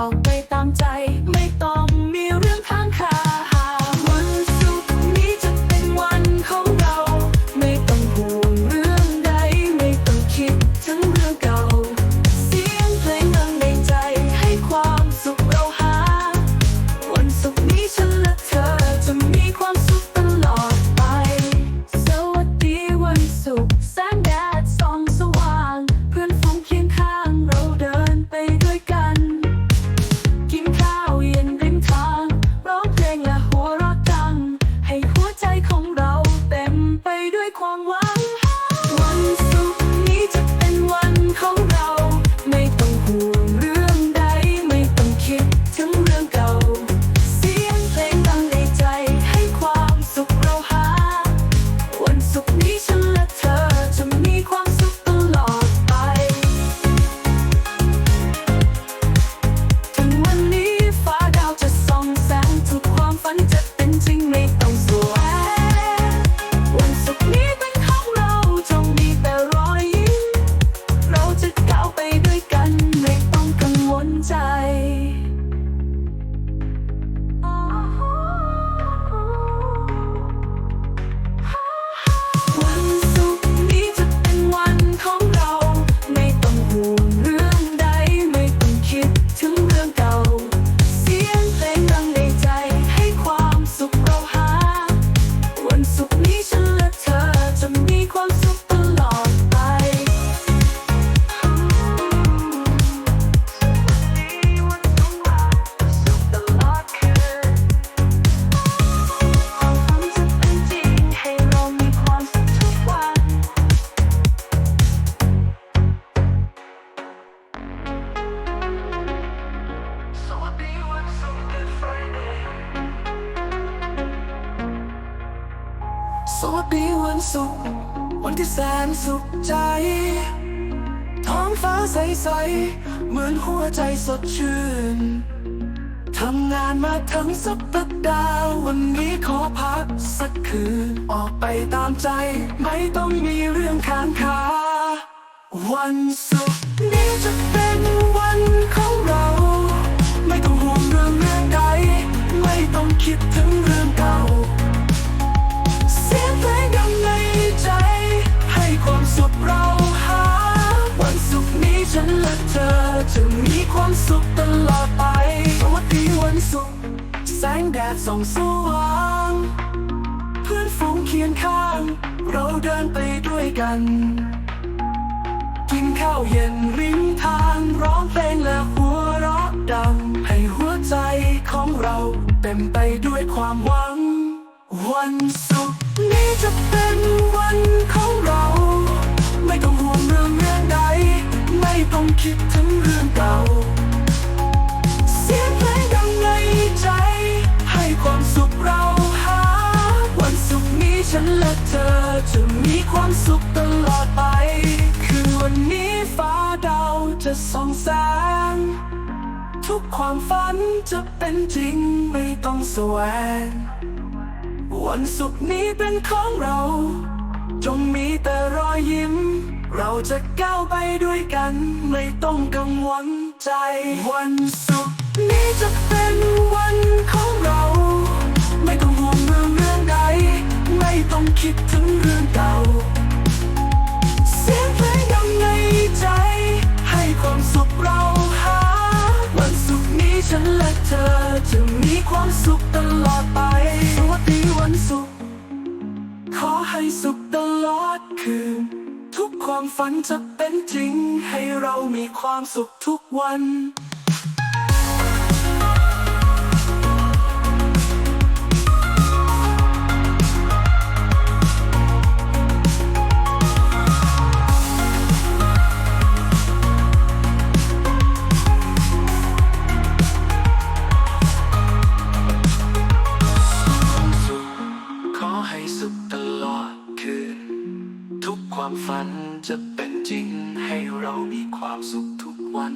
น สวัสดีวันศุกร์วันที่แสนสุขใจ ท้องฟ้าใส ๆ เหมือนหัวใจสดชื่น ทำงานมาทั้งสัปดาห์วันนี้ขอพักสักคืน ออกไปตามใจ ไม่ต้องมีเรื่องค้างคา วันศุกร์นี้จะเป็นวันของเรา ไม่ต้องห่วงเรื่องเรื่องใด ไม่ต้องคิดถึงเรื่อง ความสุขตลอดไปสวัสดีวันศุกร์แสงแดดส่องสว่างเพื่อนฝูงเคียงข้าง เราเดินไปด้วยกัน กินข้าวเย็นริมทางร้องเพลงและหัวเราะดัง ให้หัวใจของเราเต็มไปด้วยความหวัง วันศุกร์นี้จะเป็นวันของเรา ไม่ต้องห่วงเรื่องเรื่องใด ไม่ต้องคิดถึงเรื่อง จะมีความสุขตลอดไป คือวันนี้ฟ้าดาวจะส่องแสง ทุกความฝันจะเป็นจริงไม่ต้องแสวง วันศุกร์นี้เป็นของเรา จงมีแต่รอยยิ้ม เราจะก้าวไปด้วยกัน ไม่ต้องกังวลใจ วันศุกร์นี้จะเป็นวันของเรา ไม่ต้องห่วงเรื่องเรื่องใด ไม่ต้องคิดถึงเรื่อง จะมีความสุขตลอดไปสวัสดีวันสุข ขอให้สุขตลอดคืน ทุกความฝันจะเป็นจริง ให้เรามีความสุขทุกวัน ฝันจะเป็นจริงให้เรามีความสุขทุกวัน